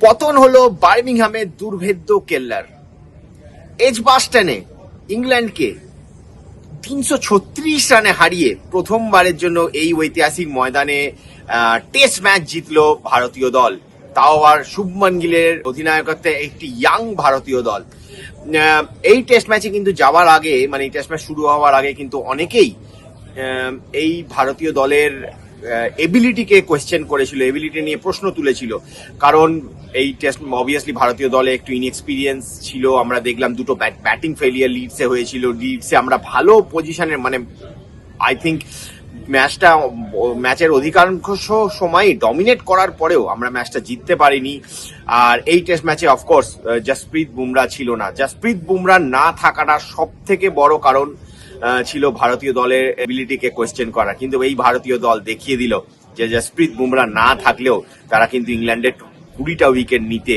পতন হলো বার্মিংহামের দুর্ভেদ্য কেল্লার। এজ বাস্টানে ইংল্যান্ডকে তিনশো ছত্রিশ রানে হারিয়ে প্রথমবারের জন্য এই ঐতিহাসিক ময়দানে টেস্ট ম্যাচ জিতলো ভারতীয় দল। তাও আর শুভমন গিলের অধিনায়কত্বে একটি ইয়াং ভারতীয় দল। এই টেস্ট ম্যাচে কিন্তু যাওয়ার আগে মানে এই টেস্ট ম্যাচ শুরু হওয়ার আগে কিন্তু অনেকেই এই ভারতীয় দলের এবিলিটিকে কোয়েশ্চেন করেছিল এবিলিটি নিয়ে প্রশ্ন তুলেছিল। কারণ এই টেস্ট অবভিয়াসলি ভারতীয় দলে একটু ইনএক্সপিরিয়েন্স ছিল, আমরা দেখলাম দুটো ব্যাটিং ফেলিয়ার লিডসে হয়েছিল। লিডসে আমরা ভালো পজিশনের মানে আই থিঙ্ক ম্যাচটা ম্যাচের অধিকাংশ সময় ডমিনেট করার পরেও আমরা ম্যাচটা জিততে পারিনি। আর এই টেস্ট ম্যাচে অফকোর্স জসপ্রীত বুমরা ছিল না। জসপ্রীত বুমরা না থাকাটা সব থেকে বড় কারণ। ছিল ভারতীয় দলের এবিলিটিকে কোয়েশ্চেন করা। কিন্তু এই ভারতীয় দল দেখিয়ে দিল যে জসপ্রীত বুমরা না থাকলেও তারা কিন্তু ইংল্যান্ডের কুড়িটা উইকেট নিতে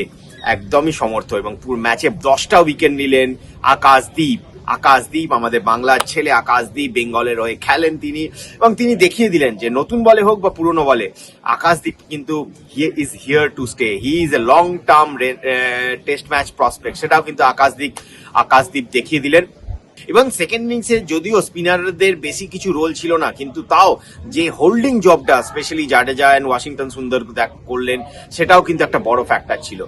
একদমই সমর্থ এবং পুরো ম্যাচে দশটা উইকেট নিলেন আকাশদীপ। আকাশদীপ আমাদের বাংলার ছেলে, আকাশদীপ বেঙ্গলের হয়ে খেলেন তিনি এবং তিনি দেখিয়ে দিলেন যে নতুন বলে হোক বা পুরনো বলে, আকাশদীপ কিন্তু he is here to stay he is a long term test match prospect সেটাও কিন্তু আকাশদীপ আকাশদীপ দেখিয়ে দিলেন। এবং সেকেন্ড ইনিংসে যদিও স্পিনারদের বেশি কিছু রোল ছিল না, কিন্তু তাও যে হোল্ডিং জবটা স্পেশালি জাডেজা অ্যান্ড ওয়াশিংটন সুন্দর করলেন, সেটাও কিন্তু একটা বড় ফ্যাক্টর ছিল।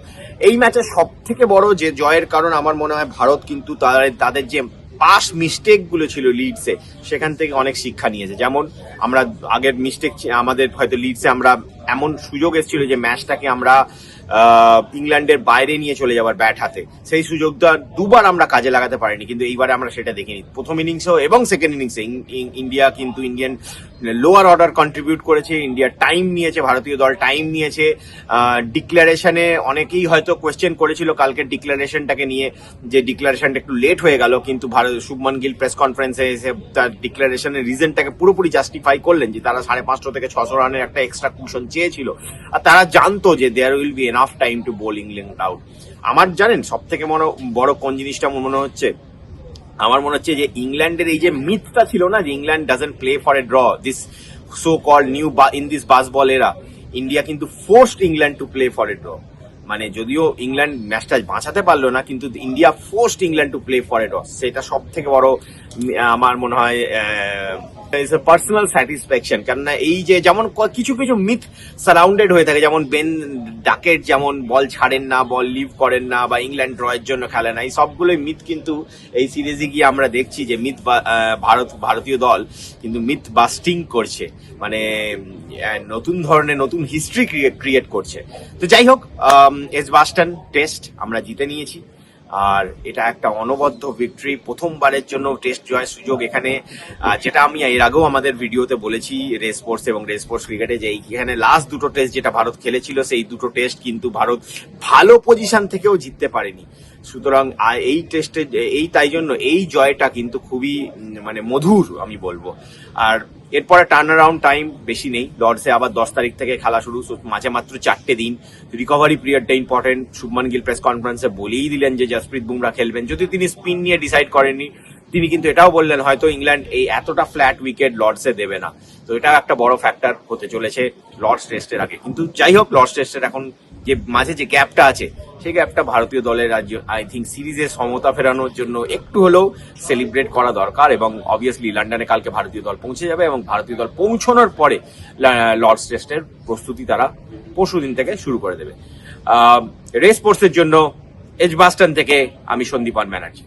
এই ম্যাচে সব থেকে বড় যে জয়ের কারণ আমার মনে হয় ভারত কিন্তু তাদের যে পাস মিস্টেকগুলো ছিল লিডসে সেখান থেকে অনেক শিক্ষা নিয়েছে। যেমন আমরা আগের মিস্টেক আমাদের হয়তো লিডসে আমরা এমন সুযোগ এসেছিল যে ম্যাচটাকে আমরা ইংল্যান্ডের বাইরে নিয়ে চলে যাওয়ার ব্যাট হাতে। সেই সুযোগটা দুবার আমরা কাজে লাগাতে পারিনি, কিন্তু এইবারে আমরা সেটা দেখিনি। প্রথম ইনিংসেও এবং সেকেন্ড ইনিংসে ইন্ডিয়া কিন্তু ইন্ডিয়ান লোয়ার অর্ডার কন্ট্রিবিউট করেছে ইন্ডিয়া টাইম নিয়েছে, ভারতীয় দল টাইম নিয়েছে। ডিক্লারেশনে অনেকেই হয়তো কোয়েশ্চেন করেছিল কালকে ডিক্লারেশনটাকে নিয়ে, যে ডিক্লারেশনটা একটু লেট হয়ে গেল, কিন্তু ভারত শুভমন গিল প্রেস কনফারেন্সে এসে তার ডিক্লারেশনের রিজনটাকে পুরোপুরি জাস্টিফাই করলেন যে তারা সাড়ে পাঁচশো থেকে ছশো রানের একটা এক্সট্রা কুশন চেয়েছিল। আর তারা জানতো যে there will be enough time to bowl England out আমার জানেন সব থেকে বড় বড় কোন জিনিসটা মনে হচ্ছে? আমার মনে হচ্ছে যে ইংল্যান্ডের এই যে মিথটা ছিল না যে England doesn't play for a draw this so called new in this Bazball এরা ইন্ডিয়া কিন্তু forced England to play for a draw মানে যদিও ইংল্যান্ড ম্যাচটা বাঁচাতে পারল না, কিন্তু India forced England to play for a draw সেটা সব থেকে বড় আমার মনে হয় ইজ এ পার্সোনাল স্যাটিসফ্যাকশন কেননা এই যে যেমন কিছু কিছু মিথ সারাউন্ডেড হয়ে থাকে, যেমন বেন ডাকেট যেমন বল ছাড়েন না, বল লিভ করেন না, বা ইংল্যান্ড ড্রয়ের জন্য খেলে না, এই সবগুলোই মিথ কিন্তু এই সিরিজে গিয়ে আমরা দেখছি যে মিথ ভারত, ভারতীয় দল কিন্তু মিথ বাস্টিং করছে। মানে নতুন ধরনের নতুন হিস্ট্রি ক্রিয়েট করছে। তো যাই হোক এস বাস্টান টেস্ট আমরা জিতে নিয়েছি। আর এটা একটা অনবদ্য ভিক্টরি প্রথমবারের জন্য টেস্ট জয়ের সুযোগ এখানে। যেটা আমি এর আগেও আমাদের ভিডিওতে বলেছি রেস স্পোর্টস এবং রেস স্পোর্টস ক্রিকেটে যে এখানে লাস্ট দুটো টেস্ট যেটা ভারত খেলেছিল, সেই দুটো টেস্ট কিন্তু ভারত ভালো পজিশন থেকেও জিততে পারেনি। সুতরাং এই টেস্টে এই তাই জন্য এই জয়টা কিন্তু খুবই মানে মধুর আমি বলব। আর এরপরে টার্ন অ্যারাউন্ড টাইম বেশি নেই। লর্ডসে আবার দশ তারিখ থেকে খেলা শুরু মাঝে মাত্র চারটে দিন। রিকভারি পিরিয়ডটা ইম্পর্টেন্ট শুভমান গিল প্রেস কনফারেন্সে বলেই দিলেন যে জসপ্রীত বুমরা খেলবেন। যদি তিনি স্পিন নিয়ে ডিসাইড করেননি, তিনি কিন্তু এটাও বললেন, হয়তো ইংল্যান্ড এই এতটা ফ্ল্যাট উইকেট লর্ডসে দেবে না। তো এটা একটা বড় ফ্যাক্টর হতে চলেছে লর্ডস টেস্টের আগে। কিন্তু যাই হোক, লর্ডস টেস্টের এখন যে মাঝে যে গ্যাপটা আছে, সেই গ্যাপটা ভারতীয় দলের রাজ্য আই থিঙ্ক সিরিজে সমতা ফেরানোর জন্য একটু হলেও সেলিব্রেট করা দরকার এবং অবভিয়াসলি লন্ডনে কালকে ভারতীয় দল পৌঁছে যাবে এবং ভারতীয় দল পৌঁছানোর পরে লর্ডস টেস্টের প্রস্তুতি তারা পরশু দিন থেকে শুরু করে দেবে। রেস স্পোর্টসের জন্য এজবাস্টন থেকে আমি সন্দীপন ব্যানার্জি।